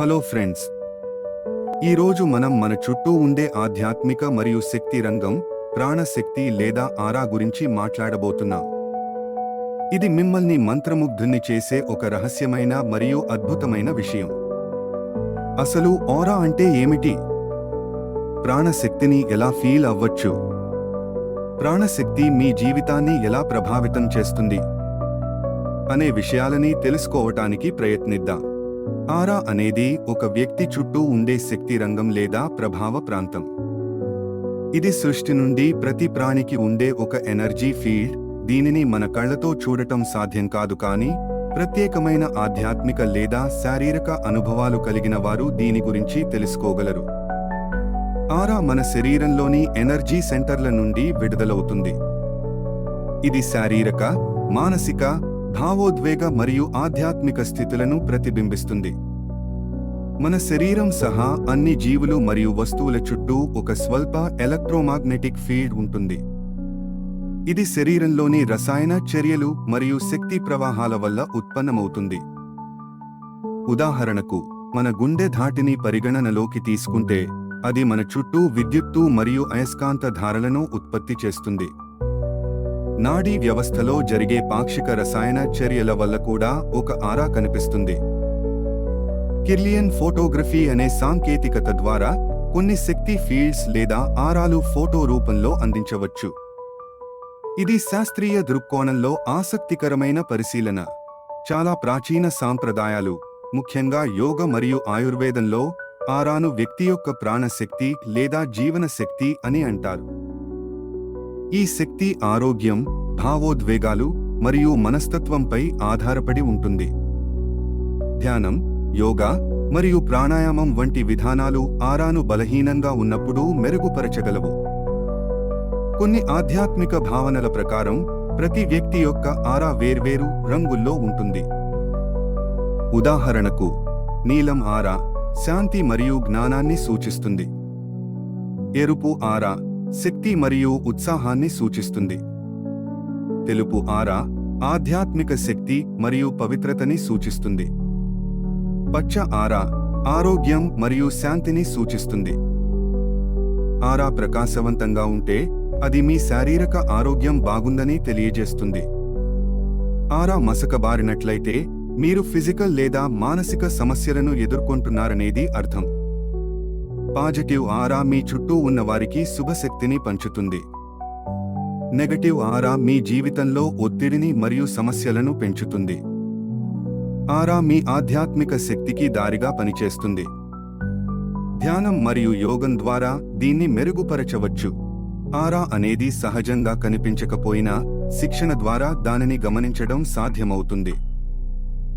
Hello friends. ఈరోజు మనం మన చుట్టూ ఉండే ఆధ్యాత్మిక మరియు శక్తి రంగం ప్రాణశక్తి లేదా ఆరా గురించి మాట్లాడబోతున్నాం. ఇది మిమ్మల్ని మంత్రముగ్ధుని చేసే ఒక రహస్యమైన మరియు అద్భుతమైన విషయం. అసలు ఆరా అంటే ఏమిటి? ప్రాణశక్తిని ఎలా ఫీల్ అవ్వచ్చు? ప్రాణశక్తి మీ జీవితాన్ని ఎలా ప్రభావితం చేస్తుంది? అనే విషయాలని తెలుసుకోవటానికి ప్రయత్నిద్దాం. ఆరా అనేది ఒక వ్యక్తి చుట్టూ ఉండే శక్తి రంగం లేదా ప్రభావ ప్రాంతం. ఇది సృష్టి నుండి ప్రతి ప్రాణికి ఉండే ఒక ఎనర్జీ ఫీల్డ్ దీనిని మన కళ్ళతో చూడటం సాధ్యం కాదు కానీ ప్రత్యేకమైన ఆధ్యాత్మిక లేదా శారీరక అనుభవాలు కలిగిన వారు దీని గురించి తెలుసుకోగలరు. ఆరా మన శరీరంలోని ఎనర్జీ సెంటర్ల నుండి విడుదలవుతుంది. ఇది శారీరక మానసిక భావోద్వేగ మరియు ఆధ్యాత్మిక స్థితులను ప్రతిబింబిస్తుంది. మన శరీరం సహా అన్ని జీవులు మరియు వస్తువుల చుట్టూ ఒక స్వల్ప ఎలక్ట్రోమాగ్నెటిక్ ఫీల్డ్ ఉంటుంది. ఇది శరీరంలోని రసాయన చర్యలు మరియు శక్తి ప్రవాహాల వల్ల ఉత్పన్నమవుతుంది. ఉదాహరణకు మన గుండె ధాటిని పరిగణనలోకి తీసుకుంటే అది మన చుట్టూ విద్యుత్తు మరియు అయస్కాంత ధారలను ఉత్పత్తి చేస్తుంది. నాడీ వ్యవస్థలో జరిగే పాక్షిక రసాయన చర్యల వల్ల కూడా ఒక ఆరా కనిపిస్తుంది. కిర్లియన్ ఫోటోగ్రఫీ అనే సాంకేతికత ద్వారా కొన్ని శక్తి ఫీల్డ్స్ లేదా ఆరాలు ఫోటో రూపంలో అందించవచ్చు. ఇది శాస్త్రీయ దృక్కోణంలో ఆసక్తికరమైన పరిశీలన. చాలా ప్రాచీన సాంప్రదాయాలు ముఖ్యంగా యోగ మరియు ఆయుర్వేదంలో ఆరాను వ్యక్తి యొక్క ప్రాణశక్తి లేదా జీవన శక్తి అని అంటారు. ఈ శక్తి ఆరోగ్యం భావోద్వేగాలు మరియు మనస్తత్వంపై ఆధారపడి ఉంటుంది. ధ్యానం యోగా మరియు ప్రాణాయామం వంటి విధానాలు ఆరాను బలహీనంగా ఉన్నప్పుడు మెరుగుపరచగలవు. కొన్ని ఆధ్యాత్మిక భావనల ప్రకారం ప్రతి వ్యక్తి యొక్క ఆరా వేర్వేరు రంగుల్లో ఉంటుంది. ఉదాహరణకు నీలం ఆరా శాంతి మరియు జ్ఞానాన్ని సూచిస్తుంది. ఎరుపు ఆరా శక్తి మరియు ఉత్సాహాన్ని సూచిస్తుంది. తెలుపు ఆరా ఆధ్యాత్మిక శక్తి మరియు పవిత్రతని సూచిస్తుంది. పచ్చ ఆరా ఆరోగ్యం మరియు శాంతిని సూచిస్తుంది. ఆరా ప్రకాశవంతంగా ఉంటే అది మీ శారీరక ఆరోగ్యం బాగుందని తెలియజేస్తుంది. ఆరా మసకబారినట్లయితే మీరు ఫిజికల్ లేదా మానసిక సమస్యలను ఎదుర్కొంటున్నారనేది అర్థం. పాజిటివ్ ఆరా మీ చుట్టూ ఉన్న వారికి శుభశక్తిని పంచుతుంది. నెగటివ్ ఆరా మీ జీవితంలో ఒత్తిడిని మరియు సమస్యలను పెంచుతుంది. ఆరా మీ ఆధ్యాత్మిక శక్తికి దారిగా పనిచేస్తుంది. ధ్యానం మరియు యోగం ద్వారా దీన్ని మెరుగుపరచవచ్చు. ఆరా అనేది సహజంగా కనిపించకపోయినా శిక్షణ ద్వారా దానిని గమనించడం సాధ్యమవుతుంది.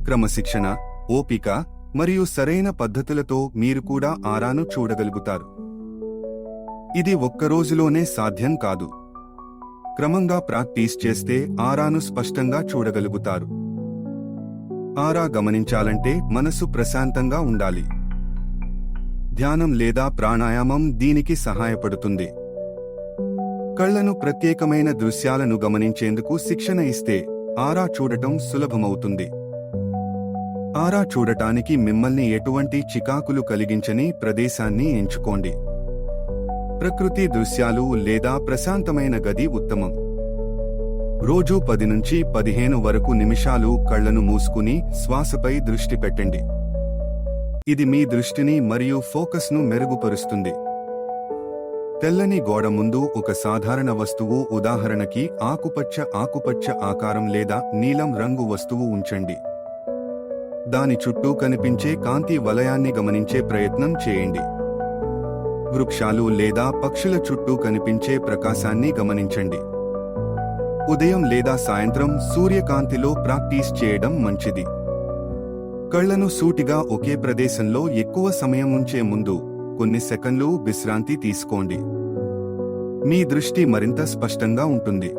క్రమశిక్షణ ఓపిక మరియు సరైన పద్ధతులతో మీరు కూడా ఆరాను చూడగలుగుతారు. ఇది ఒక్క రోజులోనే సాధ్యం కాదు. క్రమంగా ప్రాక్టీస్ చేస్తే ఆరాను స్పష్టంగా చూడగలుగుతారు. ఆరా గమనించాలంటే మనసు ప్రశాంతంగా ఉండాలి. ధ్యానం లేదా ప్రాణాయామం దీనికి సహాయపడుతుంది. కళ్ళను ప్రత్యేకమైన దృశ్యాలను గమనించేందుకు శిక్షణ ఇస్తే ఆరా చూడటం సులభమవుతుంది. ఆరా చూడటానికి మిమ్మల్ని ఎటువంటి చికాకులు కలిగించని ప్రదేశాన్ని ఎంచుకోండి. ప్రకృతి దృశ్యాలు లేదా ప్రశాంతమైన గది ఉత్తమం. రోజు పది నుంచి పదిహేను వరకు నిమిషాలు కళ్ళను మూసుకుని శ్వాసపై దృష్టి పెట్టండి. ఇది మీ దృష్టిని మరియు ఫోకస్ను మెరుగుపరుస్తుంది. తెల్లని గోడ ముందు ఒక సాధారణ వస్తువు ఉదాహరణకి ఆకుపచ్చ ఆకుపచ్చ ఆకారం లేదా నీలం రంగు వస్తువు ఉంచండి. దాని చుట్టూ కనిపించే కాంతి వలయాన్ని గమనించే ప్రయత్నం చేయండి. వృక్షాలు లేదా పక్షుల చుట్టూ కనిపించే ప్రకాశాన్ని గమనించండి. ఉదయం లేదా సాయంత్రం సూర్యకాంతిలో ప్రాక్టీస్ చేయడం మంచిది. కళ్ళను సూటిగా ఒకే ప్రదేశంలో ఎక్కువ సమయం ఉంచే ముందు కొన్ని సెకన్లు విశ్రాంతి తీసుకోండి. మీ దృష్టి మరింత స్పష్టంగా ఉంటుంది.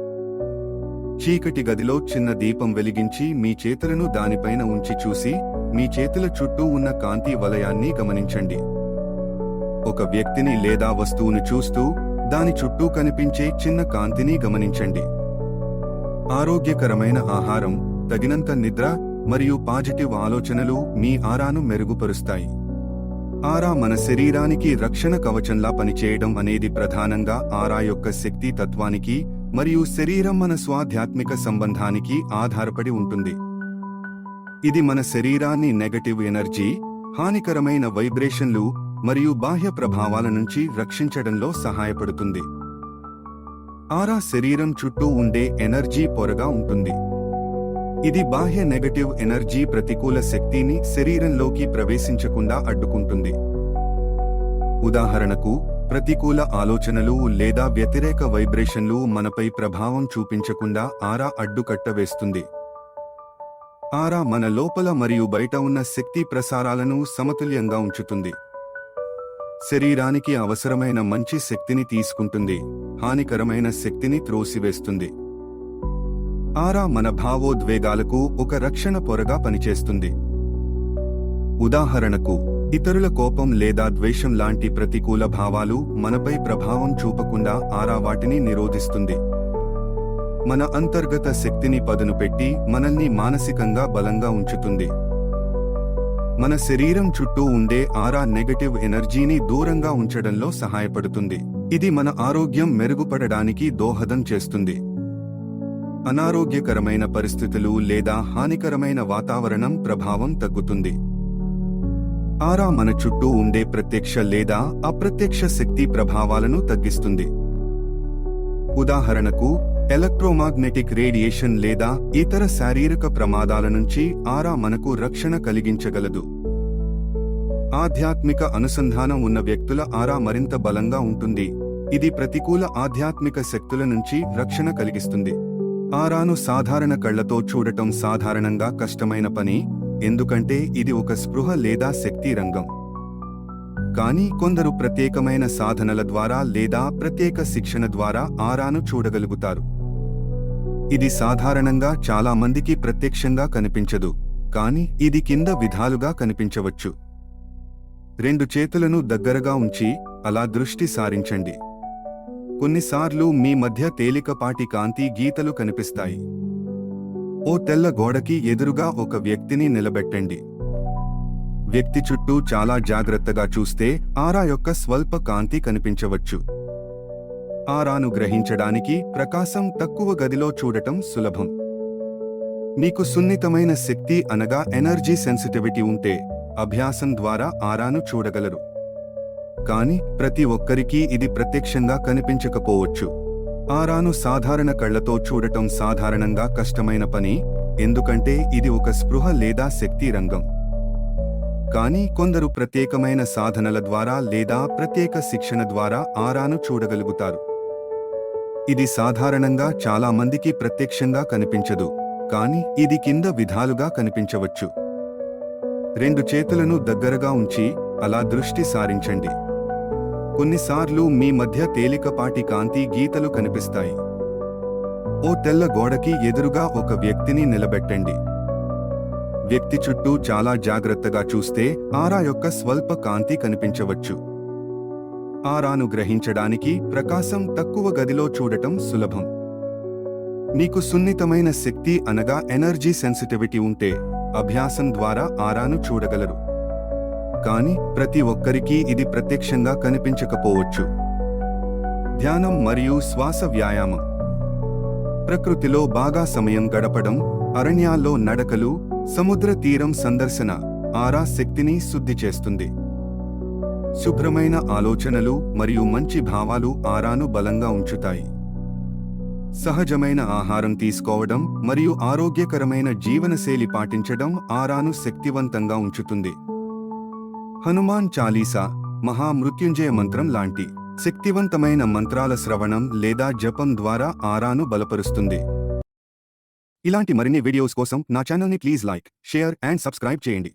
చీకటి గదిలో చిన్న దీపం వెలిగించి మీ చేతులను దానిపైన ఉంచి చూసి మీ చేతుల చుట్టూ ఉన్న కాంతి వలయాన్ని గమనించండి. ఒక వ్యక్తిని లేదా వస్తువును చూస్తూ దాని చుట్టూ కనిపించే చిన్న కాంతిని గమనించండి. ఆరోగ్యకరమైన ఆహారం తగినంత నిద్ర మరియు పాజిటివ్ ఆలోచనలు మీ ఆరాను మెరుగుపరుస్తాయి. ఆరా మన శరీరానికి రక్షణ కవచంలా పనిచేయడం అనేది ప్రధానంగా ఆరా యొక్క శక్తి తత్వానికి మరియు శరీరం మన స్వాధ్యాత్మిక సంబంధానికి ఆధారపడి ఉంటుంది. ఇది మన శరీరాన్ని నెగటివ్ ఎనర్జీ హానికరమైన వైబ్రేషన్లు మరియు బాహ్య ప్రభావాల నుంచి రక్షించడంలో సహాయపడుతుంది. ఆరా శరీరం చుట్టూ ఉండే ఎనర్జీ పొరగా ఉంటుంది. ఇది బాహ్య నెగటివ్ ఎనర్జీ ప్రతికూల శక్తిని శరీరంలోకి ప్రవేశించకుండా అడ్డుకుంటుంది. ఉదాహరణకు ప్రతికూల ఆలోచనలు లేదా వ్యతిరేక వైబ్రేషన్లు మనపై ప్రభావం చూపించకుండా ఆరా అడ్డుకట్ట వేస్తుంది ఆరా మన లోపల మరియు బయట ఉన్న శక్తి ప్రసారాలను సమతుల్యంగా ఉంచుతుంది. శరీరానికి అవసరమైన మంచి శక్తిని తీసుకుంటుంది. హానికరమైన శక్తిని త్రోసివేస్తుంది. ఆరా మన భావోద్వేగాలకు ఒక రక్షణ పొరగా పనిచేస్తుంది. ఉదాహరణకు ఇతరుల కోపం లేదా ద్వేషం లాంటి ప్రతికూల భావాలు మనపై ప్రభావం చూపకుండా ఆరా వాటిని నిరోధిస్తుంది. మన అంతర్గత శక్తిని పదును పెట్టి మనల్ని మానసికంగా బలంగా ఉంచుతుంది. మన శరీరం చుట్టూ ఉండే ఆరా నెగటివ్ ఎనర్జీని దూరంగా ఉంచడంలో సహాయపడుతుంది. ఇది మన ఆరోగ్యం మెరుగుపడడానికి దోహదం చేస్తుంది. అనారోగ్యకరమైన పరిస్థితులు లేదా హానికరమైన వాతావరణం ప్రభావం తగ్గుతుంది. ఆరా మన చుట్టూ ఉండే ప్రత్యక్ష లేదా అప్రత్యక్ష శక్తి ప్రభావాలను తగ్గిస్తుంది. ఉదాహరణకు ఎలక్ట్రోమాగ్నెటిక్ రేడియేషన్ లేదా ఇతర శారీరక ప్రమాదాల నుంచి ఆరా మనకు రక్షణ కలిగించగలదు. ఆధ్యాత్మిక అనుసంధానం ఉన్న వ్యక్తుల ఆరా మరింత బలంగా ఉంటుంది. ఇది ప్రతికూల ఆధ్యాత్మిక శక్తుల నుంచి రక్షణ కలిగిస్తుంది. ఆరాను సాధారణ కళ్ళతో చూడటం సాధారణంగా కష్టమైన పని ఎందుకంటే ఇది ఒక స్పృహ లేదా శక్తి రంగం. కానీ కొందరు ప్రత్యేకమైన సాధనల ద్వారా లేదా ప్రత్యేక శిక్షణ ద్వారా ఆరాను చూడగలుగుతారు. ఇది సాధారణంగా చాలా మందికి ప్రత్యక్షంగా కనిపించదు కానీ ఇది కింద విధాలుగా కనిపించవచ్చు. రెండు చేతులను దగ్గరగా ఉంచి అలా దృష్టి సారించండి. కొన్నిసార్లు మీ మధ్య తేలికపాటి కాంతి గీతలు కనిపిస్తాయి. ఓ తెల్ల గోడకి ఎదురుగా ఒక వ్యక్తిని నిలబెట్టండి. వ్యక్తి చుట్టూ చాలా జాగ్రత్తగా చూస్తే ఆరా యొక్క స్వల్ప కాంతి కనిపించవచ్చు. ఆరాను గ్రహించడానికి ప్రకాశం తక్కువ గదిలో చూడటం సులభం. మీకు సున్నితమైన శక్తి అనగా ఎనర్జీ సెన్సిటివిటీ ఉంటే అభ్యాసం ద్వారా ఆరాను చూడగలరు. కానీ ప్రతి ఒక్కరికీ ఇది ప్రత్యక్షంగా కనిపించకపోవచ్చు. ఆరాను సాధారణ కళ్ళతో చూడటం సాధారణంగా కష్టమైన పని ఎందుకంటే ఇది ఒక స్పృహ లేదా శక్తి రంగం. కానీ కొందరు ప్రత్యేకమైన సాధనల ద్వారా లేదా ప్రత్యేక శిక్షణ ద్వారా ఆరాను చూడగలుగుతారు. ఇది సాధారణంగా చాలా మందికి ప్రత్యక్షంగా కనిపించదు కానీ ఇది కింద విధాలుగా కనిపించవచ్చు. రెండు చేతులను దగ్గరగా ఉంచి అలా దృష్టి సారించండి. కొన్నిసార్లు మీ మధ్య తేలికపాటి కాంతి గీతలు కనిపిస్తాయి. ఓ తెల్ల గోడకి ఎదురుగా ఒక వ్యక్తిని నిలబెట్టండి. వ్యక్తి చుట్టూ చాలా జాగ్రత్తగా చూస్తే ఆరా యొక్క స్వల్ప కాంతి కనిపించవచ్చు. ఆరాను గ్రహించడానికి ప్రకాశం తక్కువ గదిలో చూడటం సులభం. మీకు సున్నితమైన శక్తి అనగా ఎనర్జీ సెన్సిటివిటీ ఉంటే అభ్యాసం ద్వారా ఆరాను చూడగలరు. కానీ ప్రతి ఒక్కరికి ఇది ప్రత్యక్షంగా కనిపించకపోవచ్చు. ధ్యానం మరియు శ్వాస వ్యాయామం. ప్రకృతిలో బాగా సమయం గడపడం అరణ్యాల్లో నడకలు సముద్ర తీరం సందర్శన ఆరా శక్తిని శుద్ధి చేస్తుంది. శుభ్రమైన ఆలోచనలు మరియు మంచి భావాలు ఆరాను బలంగా ఉంచుతాయి. సహజమైన ఆహారం తీసుకోవడం మరియు ఆరోగ్యకరమైన జీవనశైలి పాటించడం ఆరాను శక్తివంతంగా ఉంచుతుంది. హనుమాన్ చాలీసా మహామృత్యుంజయ మంత్రం లాంటి శక్తివంతమైన మంత్రాల శ్రవణం లేదా జపం ద్వారా ఆరాను బలపరుస్తుంది. ఇలాంటి మరిన్ని వీడియోస్ కోసం నా ఛానల్ని please like share and subscribe చేయండి.